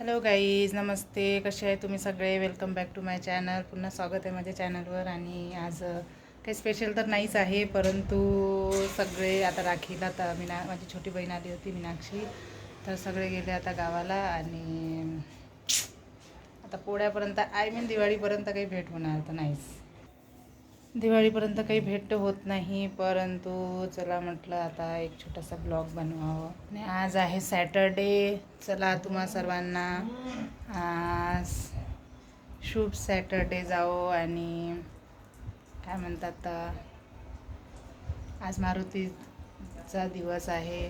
Hello guys नमस्ते. कसे आहे तुम्ही सगळे? Welcome back to my channel पुन्हा स्वागत आहे माझ्या चॅनलवर आणि आज काही स्पेशल तर नाहीच आहे परंतु सगळे आता राखीला तर मीना माझी छोटी बहीण आली होती मीनाक्षी. तर सगळे गेले आता गावाला आणि आता पोळ्यापर्यंत आय मीन दिवाळीपर्यंत काही भेट होणार तर नाहीच. दिवाळीपर्यंत काही भेट होत नाही परंतु चला म्हटलं आता एक छोटासा ब्लॉग बनवावं. आणि आज आहे सॅटरडे. चला तुम्हा सर्वांना आज शुभ सॅटरडे जाओ आणि काय म्हणतात आज मारुतीचा दिवस आहे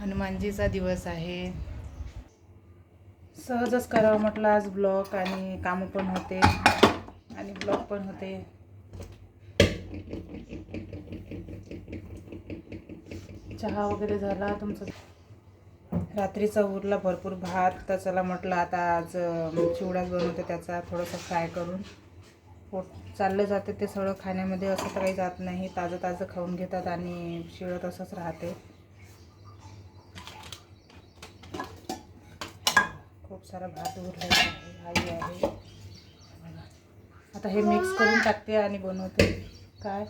हनुमानजीचा दिवस आहे. सहजच करावं म्हटलं आज ब्लॉग आणि कामं पण होते आणि ब्लॉग पण होते. चहा वगैरे झाला तुमचं रात्रीचा उरला भरपूर भात. तर चला म्हटलं आता आज चिवडाच बनवते त्याचा थोडंसं फ्राय करून. पोट चाललं जाते ते सगळं खाण्यामध्ये असं तर काही जात नाही. ताजं ताजं खाऊन घेतात आणि शिळं तसंच राहते. खूप सारा भात उरला आहे आई आहे. आता हे मिक्स करून टाकते आणि बनवते. काय?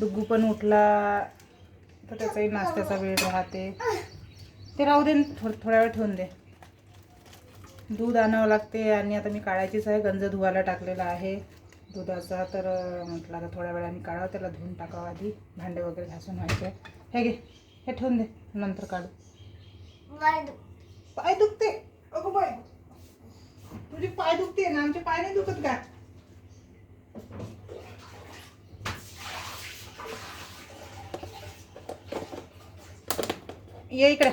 डुग्गू पण उठला. तर त्याचाही नाश्त्याचा वेळ राहते. ते राहू दे थोड थोड्या वेळ ठेवून दे. दूध आणावं लागते आणि आता मी काढायचीच आहे. गंज धुवायला टाकलेला आहे दुधाचा. तर म्हटलं आता थोड्या वेळाने काढावं. त्याला धुवून टाकावं आधी. भांडे वगैरे घासून व्हायचे. हे घे. हे ठेवून दे. नंतर काढू. पाय दुखते. अगो बाय तुझे पाय दुखते ना. आमचे पाय नाही दुखत का? ये इकडे.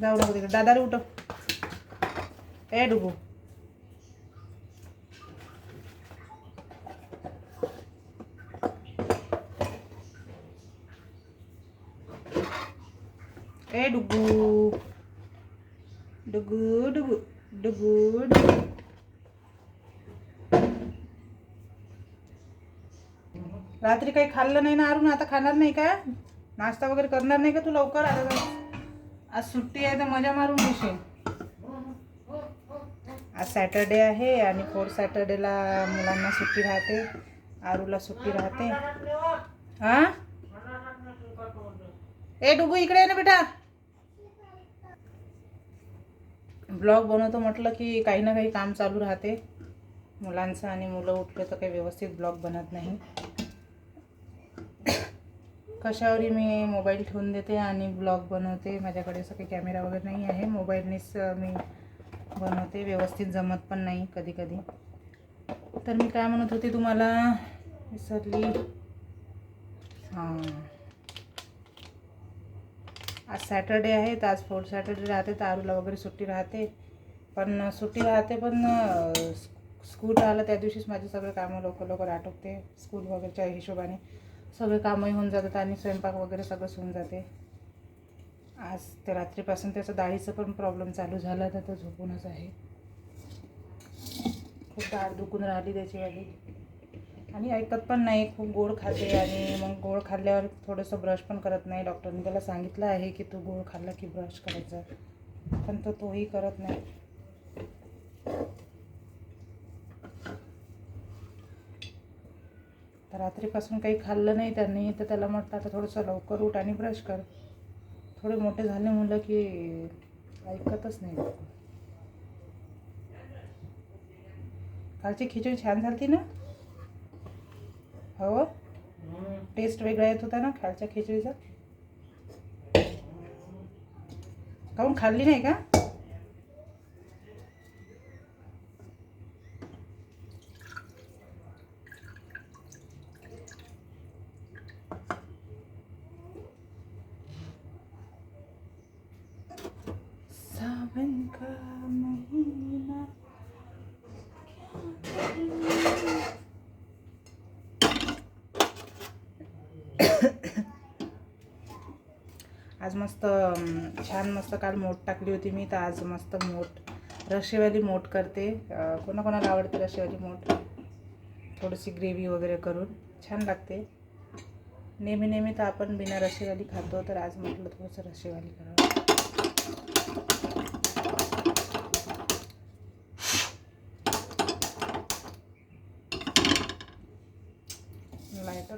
जाऊ नको तिकडे. दादाला उठव. ए डुगू ए डुगू डुगू डुगू डुगू डुगू रात्री काही खाल्लं नाही ना अरुण? आता खाणार नाही का? नाश्ता वगैरे करणार नाही का तू लवकर? आता आज सुट्टी आहे तर मजा मारून घेशील आज सॅटर्डे आहे आणि फोर्थ सॅटर्डेला मुलांना सुट्टी राहते आरूला सुट्टी राहते. हा? ए डुगू इकडे ना बेटा. ब्लॉग बनवतो म्हटलं की काही ना काही काम चालू राहते. मुलांचं आणि मुलं उठलं तर काही व्यवस्थित ब्लॉग बनत नाही. कशावरही मी मोबाईल ठेवून देते आणि ब्लॉग बनवते. माझ्याकडे असं काही कॅमेरा वगैरे नाही आहे. मोबाईलनेच मी बनवते. व्यवस्थित जमत पण नाही कधी कधी. तर मी काय म्हणत होते तुम्हाला? विसरली. हां. आज सॅटर्डे आहे. तर आज फोर्थ सॅटर्डे राहते. तर आरूला वगैरे सुट्टी राहते. पण सुट्टी राहते पण स्कूल राहिलं त्या दिवशीच माझे सगळे कामं लवकर लवकर आटोपते. स्कूल वगैरेच्या हिशोबाने. सगळे कामही होऊन जातात आणि स्वयंपाक वगैरे सगळंच होऊन जाते. आज ते रात्रीपासून त्याचं डाळीचं पण प्रॉब्लेम चालू झाला तर तो झोपूनच आहे. खूप डाळ दुखून राहिली त्याची आधी आणि ऐकत पण नाही खूप गोड खाते आणि मग गोड खाल्ल्यावर थोडंसं ब्रश पण करत नाही. डॉक्टरने त्याला सांगितलं आहे की तू गोड खाल्ला की ब्रश करायचा. पण तो तोही करत नाही. रात्रीपासून काही खाल्लं नाही त्यांनी तर त्याला म्हटलं आता थोडंसं लवकर उठ आणि ब्रश कर. थोडे मोठे झाले मुलं की ऐकतच नाही कालची खिचडी छान झाली ना? हो? टेस्ट वेगळा येत होता ना खालच्या खिचडीचा? काहून खाल्ली नाही का? सावन का महीना आज मस्त छान मस्त काल मोठ टाकली होती मी तर आज मस्त मोठ रशेवाली मोठ करते. कोणाकोणाला आवडते रशेवाली मोठ? थोडीशी ग्रेव्ही वगैरे करून. छान लागते. नेहमी नेहमी तर आपण बिना रशेवाली खातो तर आज म्हटलं थोडंसं रशेवाली करावं. लायटर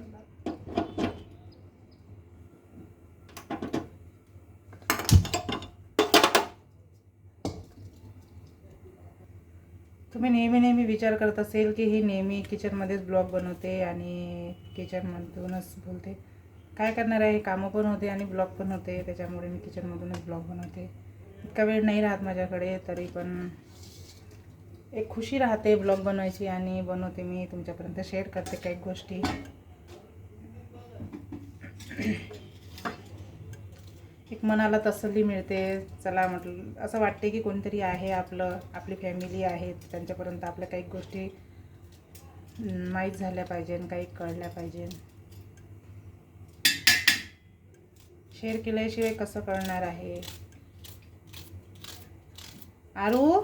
तुम्ही नेहमी नेहमी विचार करत असेल की ही नेहमी किचनमध्येच ब्लॉग बनवते आणि किचनमधूनच बोलते. काय करणार आहे? कामं पण होते आणि ब्लॉग पण होते. त्याच्यामुळे मी किचनमधूनच ब्लॉग बनवते. इतका वेळ नाही राहत माझ्याकडे तरी पण एक खुशी राहते ब्लॉग बनवायची आणि बनवते मी तुमच्यापर्यंत शेअर करते काही गोष्टी. एक मनाला तसल्ली मिळते. चला म्हटलं असं वाटते की कोणतरी आहे आपलं आपली फॅमिली आहे त्यांच्यापर्यंत आपल्या काही गोष्टी माहीत झाल्या पाहिजे काही कळल्या पाहिजे. शेअर केल्याशिवाय कसं कळणार आहे? आरू?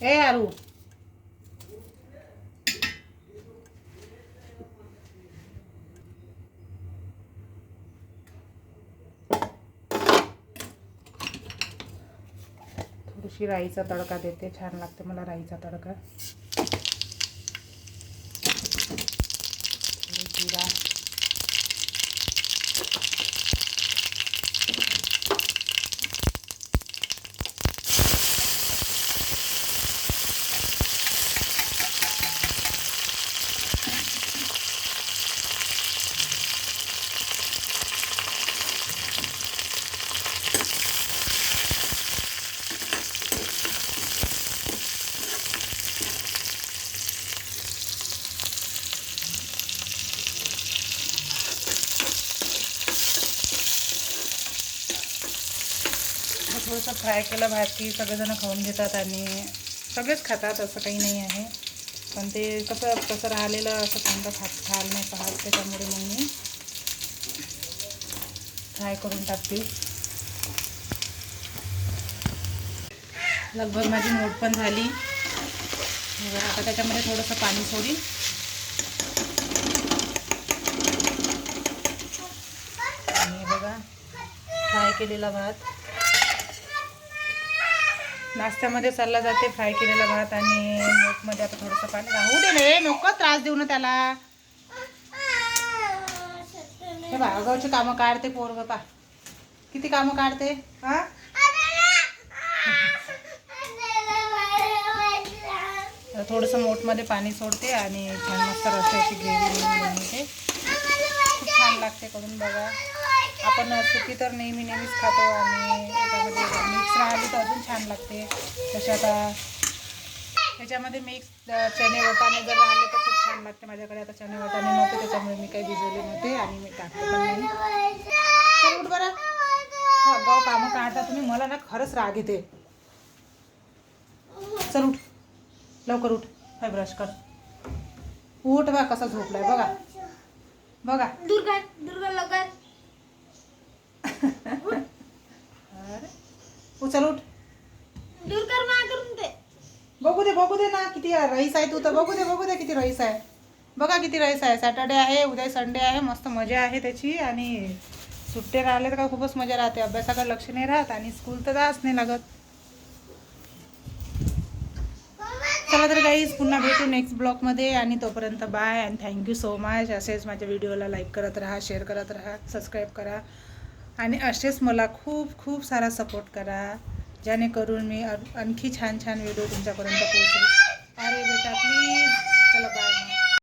ए आरू थोडीशी राईचा तडका देते. छान लागते मला राईचा तडका थोडी जिरा थोडंसं फ्राय केलं भात की सगळेजणं खाऊन घेतात आणि सगळेच खातात असं काही नाही आहे. पण ते कसं कसं राहिलेलं असं कोणतं खात खाल नाही पाहत त्याच्यामुळे मग मी फ्राय करून टाकते. लगभग माझी मोड पण झाली. आता त्याच्यामध्ये थोडंसं पाणी सोडी आणि बघा फ्राय केलेला भात. नाश्त्यामध्ये चालला जाते फ्राय केलेला भात आणि मीठमध्ये आता थोडंसं पाणी राहू दे रे नको त्रास देऊ ना त्याला. हे बा अगावची कामं काढते पोर पा. किती कामं काढते? हा? थोडंसं मोठमध्ये पाणी सोडते आणि छान मस्त रस्त्याची ग्रेव्ही बनवते. खूप छान लागते करून बघा. आपण सुकी तर नेहमी नेहमीच खातो आणि राहिली तर अजून छान लागते. तसे आता त्याच्यामध्ये मिक्स चणे वटाणे जर राहिले तर खूप छान लागते माझ्याकडे. आता चणे वटाणे नव्हते त्याच्यामुळे मी काही भिजवले नव्हते आणि मी टाकले पण नाही. उठ बरं. हा गाव कामं काढता तुम्ही. मला ना खरंच राग येते. चल उठ. लवकर उठ. हाय ब्रश कर. उठ बा कसा झोपलाय. बघा. बघा. दुर्गा दुर्गा लवकर. अरे. उचल उठ. दुर्गा मा करून दे. बघू दे बघू दे ना किती रईस आहे तू तर. बघू दे बघू दे किती रईस आहे. बघा किती रईस आहे. सॅटर्डे आहे उद्या संडे आहे मस्त मजा आहे त्याची. आणि सुट्टे राहिले तर का खूपच मजा राहते. अभ्यासाकडे लक्ष नाही राहत आणि स्कूल तर जाच नाही लागत. चला तर गाईज पुन्हा भेटू नेक्स्ट ब्लॉगमध्ये आणि तोपर्यंत bye and thank you so much असेच माझ्या व्हिडिओला लाईक करत राहा शेअर करत राहा सबस्क्राईब करा. आणि असेच मला खूप खूप सारा सपोर्ट करा. जेणेकरून मी आणखी छान छान व्हिडिओ तुमच्यापर्यंत पोहोचेल. अरे बेटा प्लीज चला बाय